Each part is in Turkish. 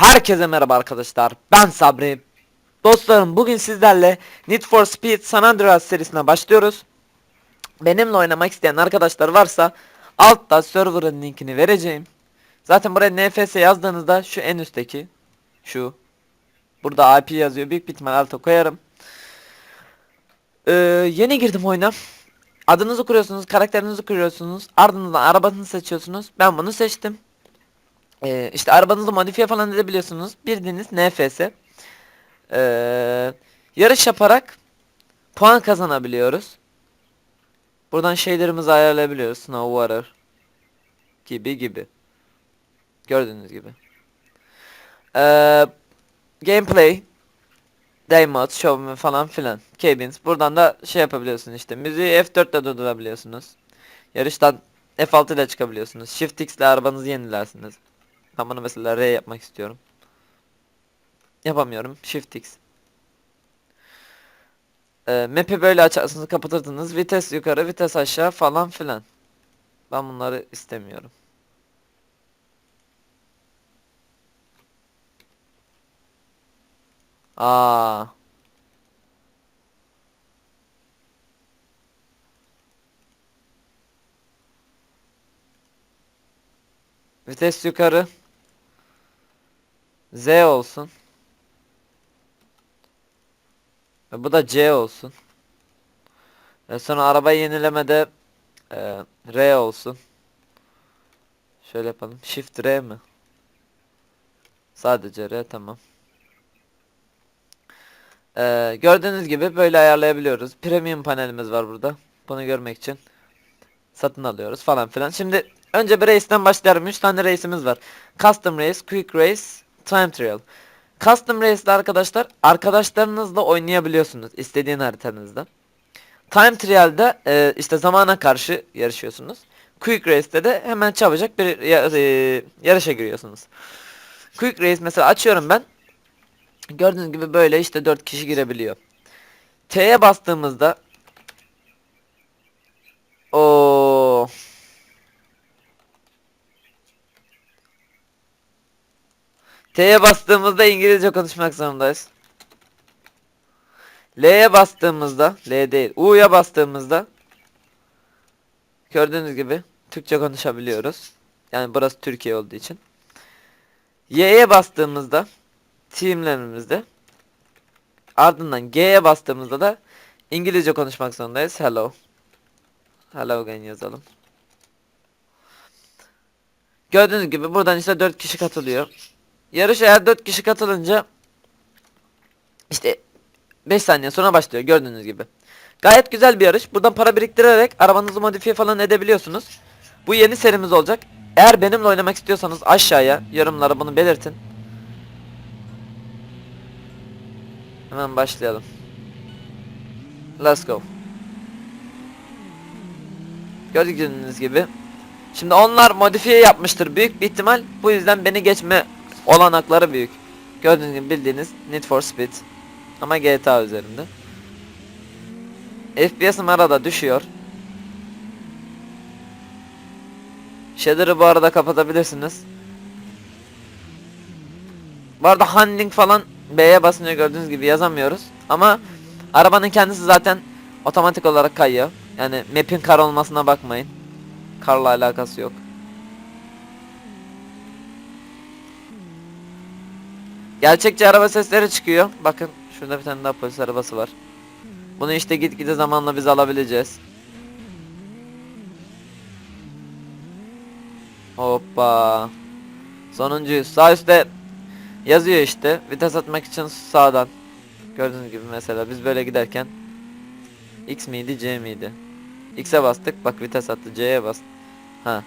Herkese merhaba arkadaşlar. Ben Sabri. Dostlarım bugün sizlerle Need for Speed San Andreas serisine başlıyoruz. Benimle oynamak isteyen arkadaşlar varsa altta server'ın linkini vereceğim. Zaten buraya NFS yazdığınızda şu en üstteki şu burada IP yazıyor. Büyük bir ihtimal alta koyarım. Ee, yeni girdim oyuna. Adınızı kuruyorsunuz, karakterinizi kuruyorsunuz. Ardından arabanızı seçiyorsunuz. Ben bunu seçtim. Ee, işte arabanızı modifiye falan edebiliyorsunuz. Bildiğiniz NFS. Ee, yarış yaparak puan kazanabiliyoruz. Buradan şeylerimizi ayarlayabiliyoruz. Snow Water gibi gibi. Gördüğünüz gibi. Ee, gameplay Day mode, show falan filan. Cabins. Buradan da şey yapabiliyorsunuz işte. Müziği F4 ile durdurabiliyorsunuz. Yarıştan F6 ile çıkabiliyorsunuz. Shift X ile arabanızı yenilersiniz. Ben bunu mesela R yapmak istiyorum. Yapamıyorum. Shift X. Ee, map'i böyle açarsınız kapatırdınız. Vites yukarı, vites aşağı falan filan. Ben bunları istemiyorum. Aa. Vites yukarı. Z olsun. Ve bu da C olsun. Ve sonra araba yenilemede e, R olsun. Şöyle yapalım. Shift R mi? Sadece R tamam. Ee, gördüğünüz gibi böyle ayarlayabiliyoruz. Premium panelimiz var burada. Bunu görmek için satın alıyoruz falan filan. Şimdi önce bir race'den başlayalım. 3 tane race'imiz var. Custom Race, Quick Race, Time Trial. Custom Race'de arkadaşlar arkadaşlarınızla oynayabiliyorsunuz istediğin haritanızda. Time Trial'da e, işte zamana karşı yarışıyorsunuz. Quick Race'de de hemen çabucak bir e, yarışa giriyorsunuz. Quick Race mesela açıyorum ben. Gördüğünüz gibi böyle işte 4 kişi girebiliyor. T'ye bastığımızda o T'ye bastığımızda İngilizce konuşmak zorundayız. L'ye bastığımızda L değil U'ya bastığımızda Gördüğünüz gibi Türkçe konuşabiliyoruz. Yani burası Türkiye olduğu için. Y'ye bastığımızda teamlerimizde ardından G'ye bastığımızda da İngilizce konuşmak zorundayız. Hello. Hello again yazalım. Gördüğünüz gibi buradan işte 4 kişi katılıyor. Yarış eğer 4 kişi katılınca işte 5 saniye sonra başlıyor gördüğünüz gibi. Gayet güzel bir yarış. Buradan para biriktirerek arabanızı modifiye falan edebiliyorsunuz. Bu yeni serimiz olacak. Eğer benimle oynamak istiyorsanız aşağıya yorumlara bunu belirtin. Hemen başlayalım. Let's go. Gördüğünüz gibi. Şimdi onlar modifiye yapmıştır büyük bir ihtimal. Bu yüzden beni geçme olanakları büyük. Gördüğünüz gibi bildiğiniz Need for Speed. Ama GTA üzerinde. FPS'im arada düşüyor. Shader'ı bu arada kapatabilirsiniz. Bu arada handling falan B'ye basınca gördüğünüz gibi yazamıyoruz. Ama arabanın kendisi zaten otomatik olarak kayıyor. Yani map'in kar olmasına bakmayın. Karla alakası yok. Gerçekçi araba sesleri çıkıyor. Bakın şurada bir tane daha polis arabası var. Bunu işte gitgide zamanla biz alabileceğiz. Hoppa. Sonuncuyuz. Sağ üstte yazıyor işte. Vites atmak için sağdan. Gördüğünüz gibi mesela biz böyle giderken X miydi C miydi? X'e bastık bak vites attı C'ye bas. Ha.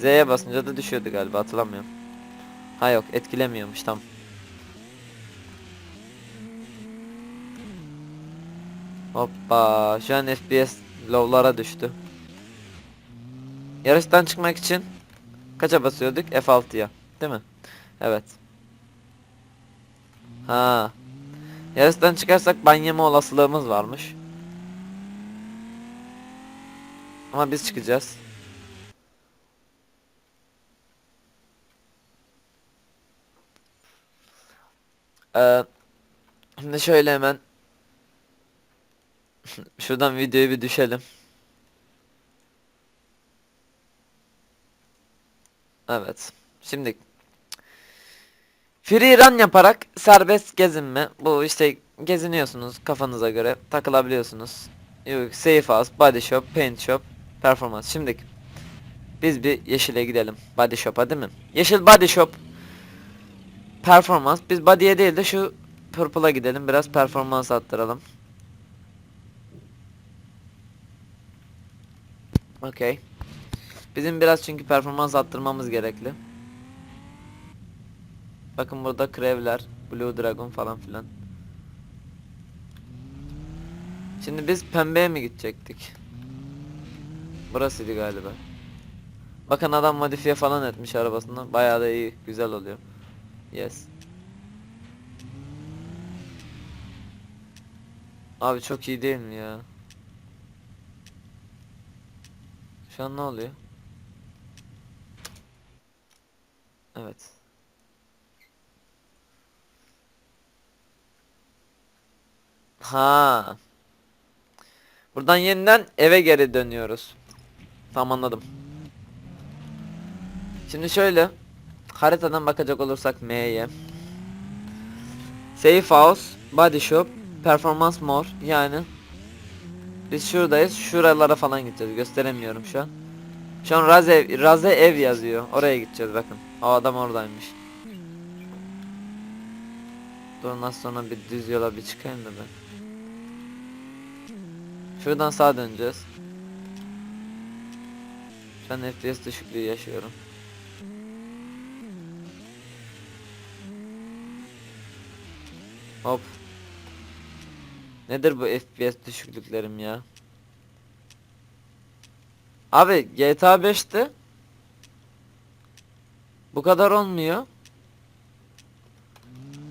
Z'ye basınca da düşüyordu galiba hatırlamıyorum. Ha yok etkilemiyormuş tam. Hoppa şu an FPS low'lara düştü. Yarıştan çıkmak için kaça basıyorduk? F6'ya. Değil mi? Evet. Ha. Yarıştan çıkarsak ban olasılığımız varmış. Ama biz çıkacağız. Ee, şimdi şöyle hemen şuradan videoyu bir düşelim. Evet. Şimdi Free run yaparak serbest gezinme. Bu işte geziniyorsunuz kafanıza göre takılabiliyorsunuz. Yok, Safe house, body shop, paint shop, performance. Şimdi biz bir yeşile gidelim. Body shop'a değil mi? Yeşil body shop. Performans. Biz body'ye değil de şu purple'a gidelim. Biraz performans arttıralım. Okey. Bizim biraz çünkü performans arttırmamız gerekli. Bakın burada krevler, Blue Dragon falan filan. Şimdi biz pembeye mi gidecektik? Burasıydı galiba. Bakın adam modifiye falan etmiş arabasını. Bayağı da iyi, güzel oluyor. Yes. Abi çok iyi değil mi ya? Şu an ne oluyor? Evet. Ha. Buradan yeniden eve geri dönüyoruz. Tamam anladım. Şimdi şöyle haritadan bakacak olursak M'ye. Safe House, Body Shop, Performance More yani biz şuradayız. Şuralara falan gideceğiz. Gösteremiyorum şu an. Şu an Raze, Raze ev yazıyor. Oraya gideceğiz bakın. O adam oradaymış. Dur ondan sonra bir düz yola bir çıkayım da ben. Şuradan sağa döneceğiz. Şu an FPS düşüklüğü yaşıyorum. Hop. Nedir bu FPS düşüklüklerim ya? Abi GTA 5'te bu kadar olmuyor.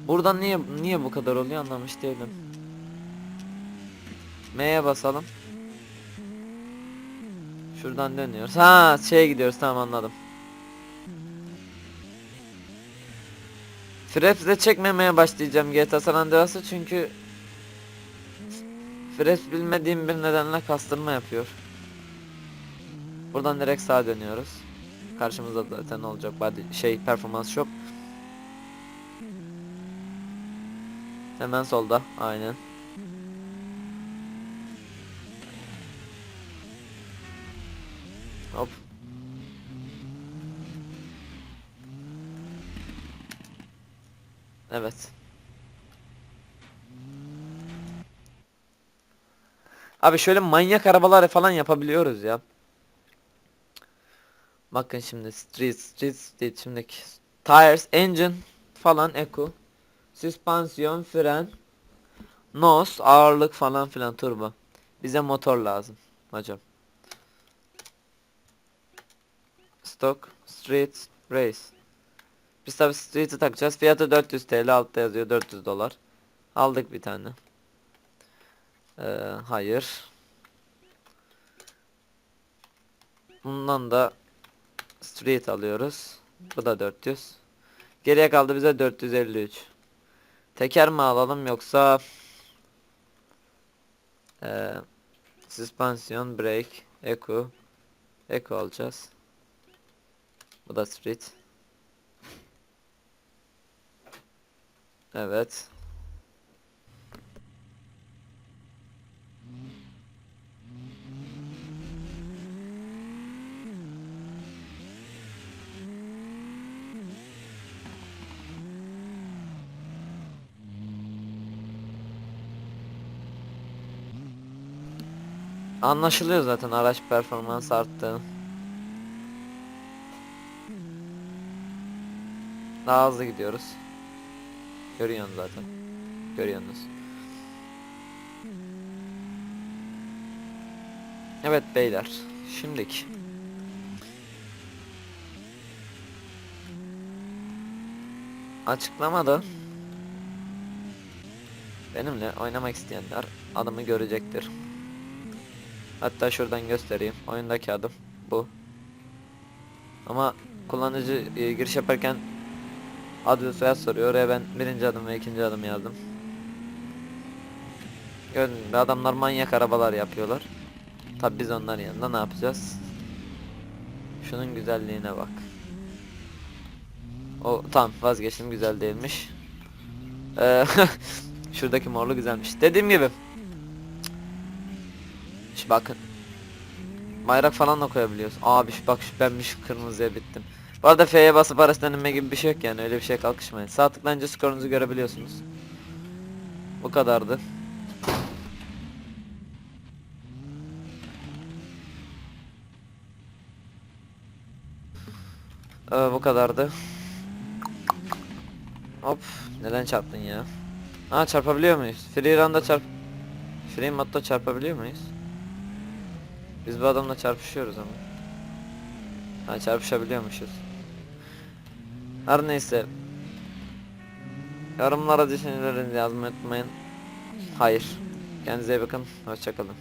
Buradan niye niye bu kadar oluyor anlamış değilim. M'ye basalım. Şuradan dönüyoruz. Ha şeye gidiyoruz tamam anladım. Fraps'de çekmemeye başlayacağım GTA San Andreas'ı çünkü Fraps bilmediğim bir nedenle kastırma yapıyor. Buradan direkt sağa dönüyoruz. Karşımızda zaten olacak body şey performans shop. Hemen solda aynen. Hop. Evet. Abi şöyle manyak arabalar falan yapabiliyoruz ya. Bakın şimdi street street street. Şimdiki tires engine falan eco. Süspansiyon fren nos ağırlık falan filan turbo. Bize motor lazım hocam. Stock street race. Biz tabi street'i takacağız. Fiyatı 400 TL altta yazıyor 400 dolar. Aldık bir tane ee, hayır bundan da Street alıyoruz. Bu da 400. Geriye kaldı bize 453. Teker mi alalım yoksa ee, süspansiyon, brake, eco, eco alacağız. Bu da street. Evet. Anlaşılıyor zaten araç performans arttı. Daha hızlı gidiyoruz. Görüyorsun zaten. Görüyorsunuz. Evet beyler. Şimdiki. Açıklamada benimle oynamak isteyenler adımı görecektir. Hatta şuradan göstereyim. Oyundaki adım bu. Ama kullanıcı e, giriş yaparken Adı ve soyad soruyor. Oraya ben birinci adım ve ikinci adım yazdım. Gördün mü adamlar manyak arabalar yapıyorlar. Tabi biz onların yanında ne yapacağız? Şunun güzelliğine bak. O tamam vazgeçtim güzel değilmiş. Ee, şuradaki morlu güzelmiş. Dediğim gibi. Bakın. Bayrak falan da koyabiliyoruz. Abi bak ben şu kırmızıya bittim. Bu arada F'ye basıp araçtan inme gibi bir şey yok yani öyle bir şeye kalkışmayın. Sağ tıklayınca skorunuzu görebiliyorsunuz. Bu kadardı. Ee, bu kadardı. Hop neden çarptın ya? Ha çarpabiliyor muyuz? Free run'da çarp Free modda çarpabiliyor muyuz? Biz bu adamla çarpışıyoruz ama. Ha çarpışabiliyormuşuz. Her neyse. Yorumlara düşüncelerinizi yazmayı unutmayın. Hayır. Kendinize iyi bakın. Hoşçakalın.